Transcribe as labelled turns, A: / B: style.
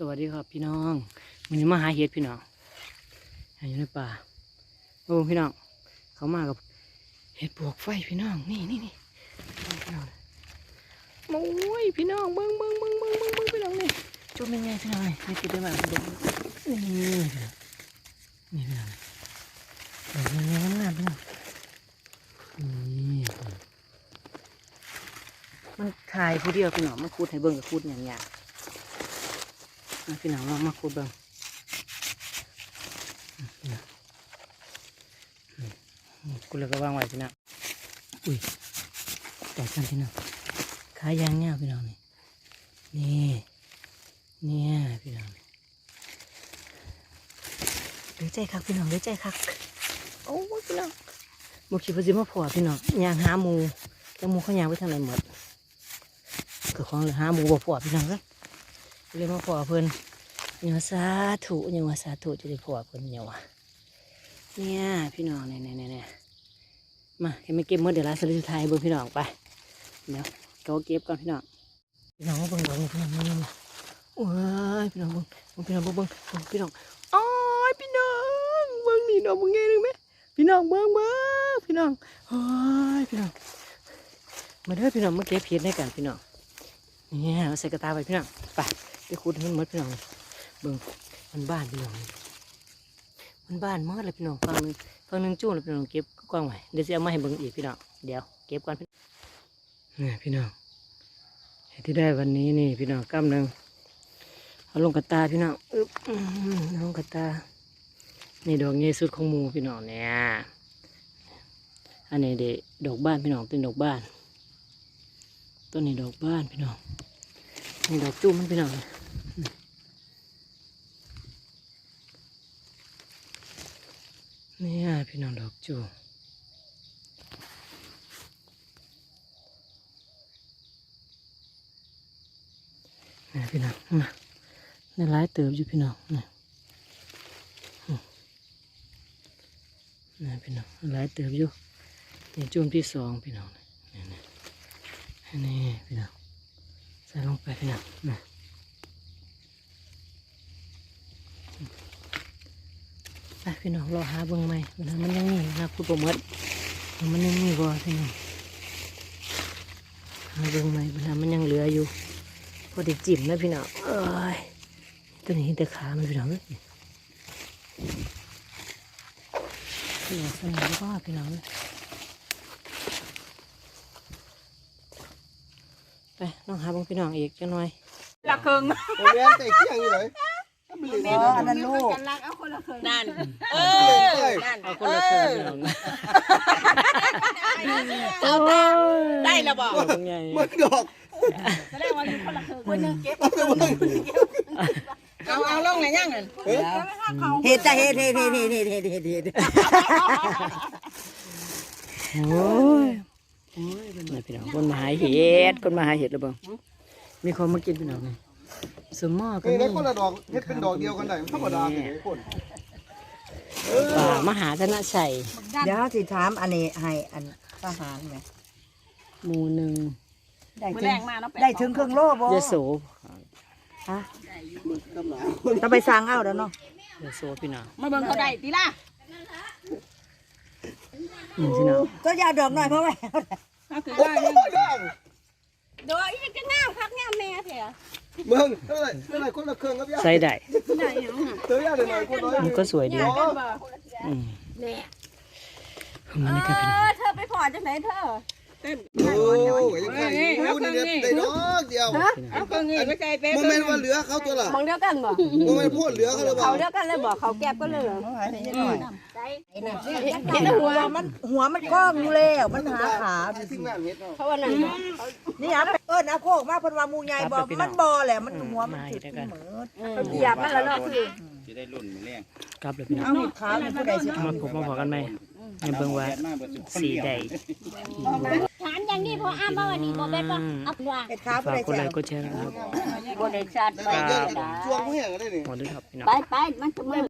A: สวัสดีครับพี่น้องวันนี้มาหาเห็ดพี่น้องอยู่ในป่าโอ้พี่น้อง เขามากับเห็ดปลวกไฟพี่น้อง นี่นี่นี่พี่น้องโอ้ยพี่น้องเบิ้งเบิ้งเบิ้งเบิ้งเบิ้งเบิ้งพี่น้องนี่จุ่มยังไงพี่น้องนี่นี่คือได้มาพี่น้องนี่พี่น้องนี่พี่น้องเบิ้งยังไงงามพี่น้องนี่มันถ่ายผู้เดียวพี่น้องมันคูดให้เบิ้งกับคูดอย่างเงี้ย พี่น้องเรามาคูดบิ่งกูเลยก็วางไว้พี่น้องอุ้ยต่อกันพี่น้องขายยางเงี้ยพี่น้องนี่นี่เนี่ยพี่น้องเดือใจคักพี่น้องเดือใจคักโอ้พี่น้องบุคิดว่าจะมาพอพี่น้องยางหาหมูแต่หมูเขายางไปทางไหนหมดก็ของหลือหาหมูบ่พอพี่น้องเลยเลยมาพอเพิ่อน ยังว่าสาธุยังว่าสาธุจะได้พอเพิ่นยังว่าเนี่ยพี่น้องเนี่ยเนี่ยเนี่ยมาให้ไม่เก็บหมดเดี๋ยวลาสลิดไทายเบิ่งพี่น้องไปเดี๋ยวเขาเก็บก่อนพี่น้องพี่น้องมาเบิ่งดอกนี่พี่น้องนี่นี่โอ้ยพี่น้องเบิ่งเบิ่งพี่น้องเบิ่งเบิ่งพี่น้องอ้อยพี่น้องเบิ่งนี่ดอกเบิ่งไงนึงไหมพี่น้องเบิ่งเบิ่งพี่น้องโอ้ยพี่น้องมาเด้อพี่น้องมาเก็บเห็ดให้กันพี่น้องเนี่ยเอาใส่กระตาไปพี่น้องไปไปขุดให้มันหมดพี่น้อง เบิ่งมันบ้านพี่น้องมันบ้านหมดเลยพี่น้องฟังหนึงฟังหนึงจู้เลยพี่น้องเก็บกว้างไว้เดี๋ยวจะเอามาให้เบิ่งอีกพี่น้องเดี๋ยวเก็บก่อนพี่นี่พี่น้องเห็ดที่ได้วันนี้นี่พี่น้องกำหนึ่งเอาลงกระตาพี่น้องอึ๊บลงกระตานี่ดอกใหญ่สุดของมูพี่น้องเนี่ยอันนี้เด็ดอกบ้านพี่น้องเป็นดอกบ้านต้นนี้ดอกบ้านพี่น้องนี่ดอกจุ่มมันพี่น้องนี่อ่ะพี่น้องดอกจุ่มนี่พี่น้องมาในร้ายเติบอยู่พี่น้องนี่นี่พี่น้องหลายเติบอยู่นี่จุ่มที่สองพี่น้องนี่นี่นี่พี่น้องใส่ลงไปพี่น้องนะไปพี่น้องรอหาเบิ่งไหมมันนั้นมันยังมีนะคุณประมดมันยังมีบ่พี่น้องหาเบิ่งไหมมันนั้นมันยังเหลืออยู่ พอได้จิ้มนะพี่น้องเอ้ยตัวนี้เห็นแต่ขามันพี่น้องเอ้ยพี่น้องสนุกก็พี่น้องเอ้ยไปน้องหาเบิ่งพี่น้องอีกจังหน่อย
B: ละครึ่ง
C: โมเมนต์แต่เที่ยงอยู่เลยถ้า มันเหลือ
B: อันนั้นลูกเอาคนละครึ่งนั่น เออ นั่น
A: เอาคนละเครื่องพี่น้อง
B: เอาได้แล้วบอก
A: เอาเป็นไง
C: มันดอก
B: แสดงว่าอยู่คนละครึ่งคนนึงเก็บ
C: เอาไปเบิ่ง
B: เอาเอาลงไหนย่างนั่น
C: เฮ้ย
D: เฮ็ดจ้ะเฮ็ดเฮ็ดเฮ็ดเฮ็ดเฮ็ดเฮ็ดเฮ็ดเฮ็ด
A: โอ้ยโอ้ยเป็นไงพี่น้องคนมาหาเห็ดคนมาหาเห็ดหรือเปล่ามีคนมากินพี่น้องไงสม หม้อก็
C: นี่
A: มี
C: ได้คนละดอกเฮ็ดเป็นดอกเดียวกันได้มันธรรมดาเลยคน
A: ป่ามหาธนชัย
D: เดี๋ยวสิถามอันนี้ให้อันทหารไหม
A: หมู่หนึ่ง
D: ได้
B: มือ
D: ถึ
B: แรงงมาเนาะ
D: ได้ถึงเครื่องโล่บ่
A: ยโส
D: ฮะต้องไปสั่งเอาเด้อเนาะ
A: ยโสพี่น้อง
B: มาเบิ่งเขาได้ตีล่ะ
A: นี่พี่น้อง
D: ก็อยาดอกหน่อยเพราะว่า
B: เขาคือ
C: โอ้
B: ว่าย
C: ดัง
B: โดยอีกจะงามคักงามแม่เถอะ
C: เบิ่งเท่าไหร่เท่าไหร่คนละเครื่องครับย่า
A: ใส่ได้
B: ได้ยัง
C: เธอย่าเดี๋ยวหน่อยคนน้อย
A: มันก็สวยดี
B: กันบ่
A: อืม
B: แน่
A: มันนี่ก็พี่น้อง
B: เธอไปพอจังไหนเธอ
C: โอ้ยยังไงรู้นี่ได้ดอกเดียว
B: เอาเครื่องนี้ก็ใจเป๊ะ
C: โมเมนต์ว่าเหลือเขาตัวละ
B: มองเดียวกันบ่
C: โมเมนต์พูดเหลือเขาหรือเปล่า
B: เขาเดียวกันเลยบ่เขาแก็บก็เลยเหรอ
D: เฮ็ดหน่อย
B: เห็นหัว
D: หัวมันหัวมันกล้องอยู่แล้วมันหาขา
C: ทิ้งน้ำเฮ็ดเนาะ
B: เขาว่านั่นบ่
D: นี่อะเอิ้นเอาโคกมาเพิ่นว่าหมู่ใหญ่บ่มันบ่แหละมันหัวมันถึกเหมือ
B: เขาเหยียบมันแล้วเนาะคือ
E: จะได้รุ่นมือแรง
A: กลับเลยพี่น้อง
D: เอาขาเป็นผู้ใดสิ
A: มาพบมาพอกันไหมในเบิ่งว่า
E: แดดมากเบิดสุดคน
A: สี
E: เดียว
A: ใด
F: ถามอย่างนี้พออ้ามว่าวันนี้โมเป็นว่าอับว่า
D: เฮ็ดขาผู้
A: ฝาก
D: ใด
A: กด
D: สิ
A: ไล
D: เอา
A: ค์กดแชร์นะครับ
B: บ่ได้ชาติไป
C: ได้เยอะช่วงเพื่อนก็ได้นี่
A: หมดเลยครับพี่น้อง
F: ไปไปมันจะมือ